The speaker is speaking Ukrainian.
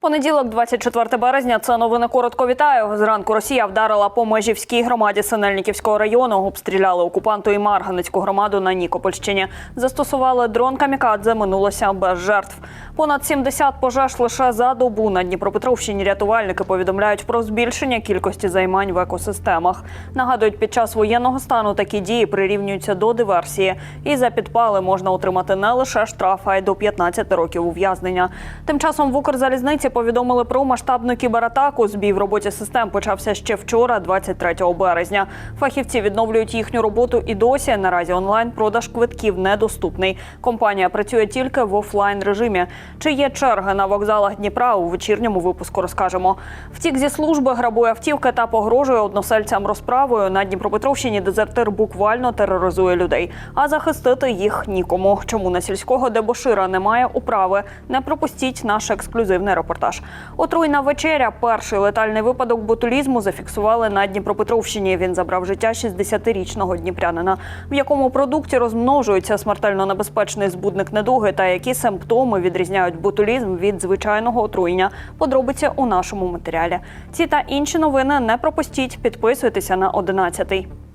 Понеділок, 24 березня. Це новини коротко вітаю. Зранку Росія вдарила по межівській громаді Синельниківського району. Обстріляли окупанту і Марганицьку громаду на Нікопольщині. Застосували дрон камікадзе. Минулося без жертв. Понад 70 пожеж лише за добу на Дніпропетровщині. Рятувальники повідомляють про збільшення кількості займань в екосистемах. Нагадують, під час воєнного стану такі дії прирівнюються до диверсії. І за підпали можна отримати не лише штраф, а й до 15 років ув'язнення. Тим часом в Укрзалізниці повідомили про масштабну кібератаку. Збій в роботі систем почався ще вчора, 23 березня. Фахівці відновлюють їхню роботу і досі. Наразі онлайн продаж квитків недоступний. Компанія працює тільки в офлайн режимі. Чи є черги на вокзалах Дніпра? У вечірньому випуску розкажемо. Втік зі служби, грабує автівки та погрожує односельцям розправою. На Дніпропетровщині дезертир буквально тероризує людей, а захистити їх нікому. Чому на сільського дебошира немає управи? Не пропустіть наш ексклюзивний репортаж. Отруйна вечеря. Перший летальний випадок ботулізму зафіксували на Дніпропетровщині. Він забрав життя 60-річного дніпрянина. В якому продукті розмножується смертельно небезпечний збудник недуги та які симптоми відрізняють ботулізм від звичайного отруєння. Подробиці у нашому матеріалі. Ці та інші новини не пропустіть. Підписуйтеся на 11.